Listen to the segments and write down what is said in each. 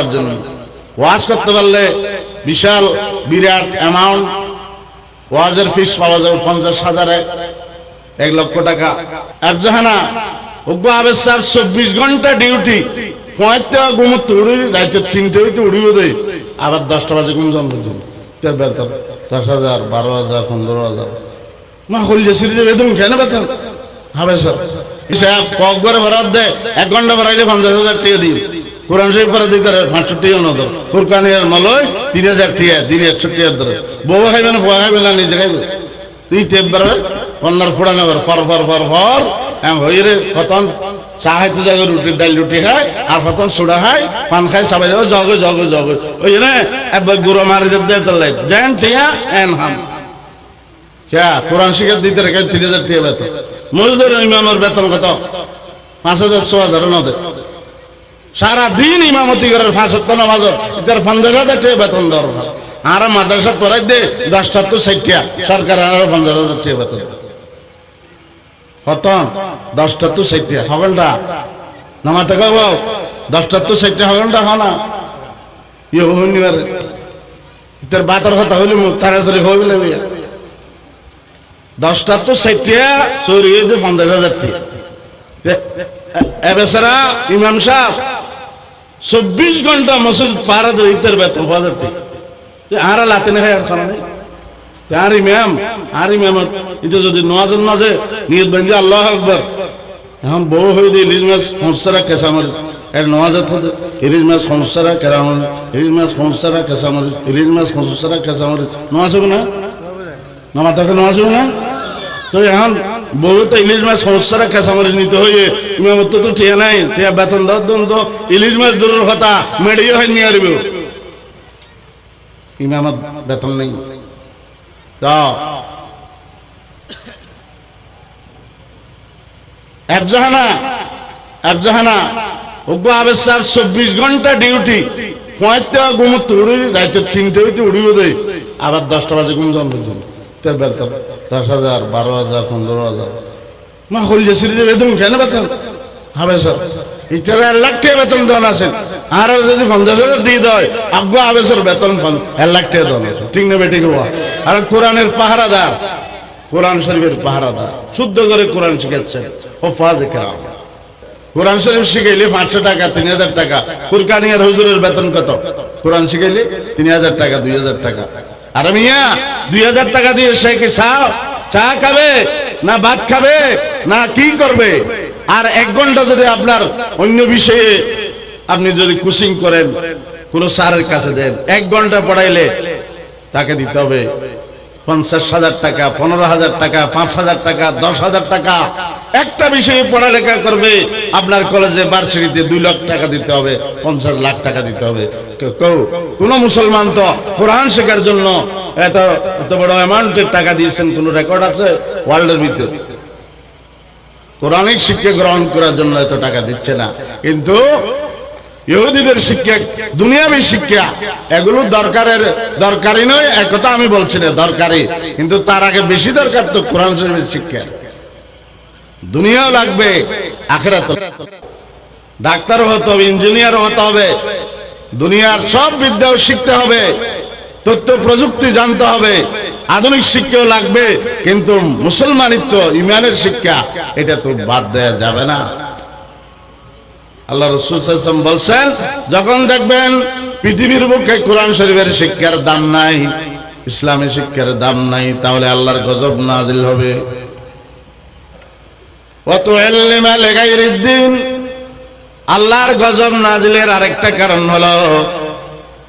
করার জন্য। ওয়াজ করতে পারলে বিশাল বিরাট অ্যামাউন্ট ওয়াজের ফিস পাওয়া যাবে পঞ্চাশ হাজারে, এক লক্ষ টাকা। একজাহানা উগ্র আবেশ সাহেব চব্বিশ ঘণ্টা ডিউটি ঘুমত উড়ি রাইতের তিনটে হইতে দেয়। আবার দশটা বাজে ঘুম জন্ম বেতন দশ হাজার, বারো হাজার, পনেরো হাজার। মা যে সিরিজে বেতন কেন বেতন হবে স্যার হিসাব কক করে ভরাত দে এক ঘণ্টা ভরাইলে পঞ্চাশ হাজার টাকা দিই কোরআন শরীফ পরে দিতে পাঁচষট্টি জন ধর কুরকানিয়ার মলয় তিন হাজার টিয়া তিন একষট্টি হাজার ধরে বউ খাইবে না বউ খাইবে না, নিজে খাইবে তুই তেপ বেরোবে কন্যার ফোড়ানো বের ফর ফর ফর ফর, এম হই রে কতন চা খাইতে যাবে রুটি, ডাল, রুটি খায়, আর কতন সুড়া খায়, পান খায়, সবাই যাবে জগে জগে জগে। ওই রে একবার গুঁড়ো মারি দে তাল্লাই যেন টিয়া, এন হাম। ক্যা কোরআন শিখার দিতে রেখে তিন হাজার টিয়া বেতন। মজদুর ইমামের বেতন কত? পাঁচ হাজার, ছ হাজার, নদে। সারা দিন ইমামতি করার ফাঁসত্ব নামাজ এটার পঞ্চাশ হাজার বেতন দরকার আর মাদ্রাসা পড়াই দে দশটা তো ষাটিয়া সরকার আর পঞ্চাশ হাজার টাকা বেতন কত দশটা তো ষাটিয়া হবেনটা নামাতে কব দশটা তো ষাটিয়া হবেনটা হয় না ইয়ে হইনিবার তোর বাতর কথা হইলে তাড়াতাড়ি হইলে দশটা তো ষাটিয়া চৌরি পঞ্চাশ হাজার টাকা এবেসারা ইমাম সাহেব চব্বিশ ঘণ্টা মসজিদ পাহারা দিয়ে ইতের বেতন বাজার আর লাতে না আর খানা আর ইমাম আর ইমাম এটা যদি নজন মাঝে নিয়ত বেঁধে আল্লাহ আকবর এখন বউ হয়ে দিয়ে ইলিশ মাছ সমস্যারা কেঁচা মারিস এর নওয়াজত হতে ইলিশ মাছ সমস্যারা কেরা মারিস ইলিশ মাছ সমস্যারা কেঁচা মারিস ইলিশ মাছ সমস্যারা কেঁচা মারিস নওয়াজ হবে না নামা তাকে নওয়াজ হবে না? তো এখন বহুত ইলিশ মাছ সমস্যারা খেসামারি নিতে হয়ে ইমামত্ব তো ঠিক নাই ঠিক বেতন দর দন ইলিশ মাছ দূরের কথা মেডিও হয় নিয়ে আসবে ইমামত বেতন নেই। যাও। সাহেব চব্বিশ ঘণ্টা ডিউটি ঘুমত উড়ি রাইতের তিনটে হইতে উড়িব দেয় আবার দশটা বাজে ঘুম জন্ম দিন তার বেতন দশ হাজার, বারো হাজার, পনেরো হাজার। মা যে সিরিজে বেতন কেন বেতন? হবে স্যার। ইটারা এক লাখ টাকা বেতন দেওয়ান আছেন আর যদি পঞ্চাশ হাজার দিয়ে দেয়, আব্বু হবে স্যার বেতন এক লাখ টাকা দেওয়ান আছে ঠিক না বেটি গোয়া আর কোরআনের পাহারাদার, কোরআন শরীফের পাহারাদার, শুদ্ধ করে কোরআন শিখাচ্ছেন। ও ফাজে কেরাম। কোরআন শরীফ শিখাইলে পাঁচশো টাকা, তিন হাজার টাকা। কুরকানিয়ার হুজুরের বেতন কত? কোরআন শিখাইলে তিন হাজার টাকা, দুই হাজার টাকা। আর মিয়া দুই হাজার টাকা দিয়ে সে কি চা খাবে না ভাত খাবে না কি করবে? আর এক ঘণ্টা যদি আপনার অন্য বিষয়ে আপনি যদি কুচিং করেন, কোন স্যারের কাছে দেন, এক ঘণ্টা পড়াইলে তাকে দিতে হবে পঞ্চাশ হাজার টাকা, পনেরো হাজার টাকা, পাঁচ হাজার টাকা, দশ হাজার টাকা। একটা বিষয়ে পড়ালেখা করবে, আপনার কলেজে বার্ষিকীতে দুই লাখ টাকা দিতে হবে, পঞ্চাশ লাখ টাকা দিতে হবে। কেউ- মুসলমান তো কোরআন শেখার জন্য এত এত বড় অ্যামাউন্টের টাকা দিয়েছেন, কোন রেকর্ড আছে ওয়ার্ল্ডের ভিতরে? কোরআনিক শিক্ষা গ্রহণ করার জন্য এত টাকা দিচ্ছে না। কিন্তু ইহুদিদের শিক্ষা, দুনিয়াবী শিক্ষা, এগুলো দরকারের দরকারি নয় একথা আমি বলছি না দরকারি কিন্তু তার আগে বেশি দরকার তো কোরআন শরীফের শিক্ষা দুনিয়াও লাগবে আখেরাত ডাক্তার হতে হবে, ইঞ্জিনিয়ার হতে হবে দুনিয়ার সব বিদ্যাও শিখতে হবে, তথ্য প্রযুক্তি জানতে হবে, আধুনিক শিক্ষাও লাগবে, কিন্তু মুসলমানিত্ব, ইমানের শিক্ষা, এটা তো বাদ দেওয়া যাবে না। আল্লাহ রসুল বলছেন, যখন দেখবেন পৃথিবীর বুকে কোরআন শরীফের শিক্ষার দাম নাই, ইসলামী শিক্ষার দাম নাই, তাহলে আল্লাহর গজব না নাজিল হবে। অত এল্লেমা লেগাইর দিন আল্লাহর গজব নাজিলের আরেকটা কারণ হলো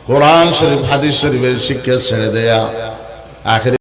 কোরআন শরীফ হাদিস শরীফের শিক্ষা ছেড়ে দেয়া। আখের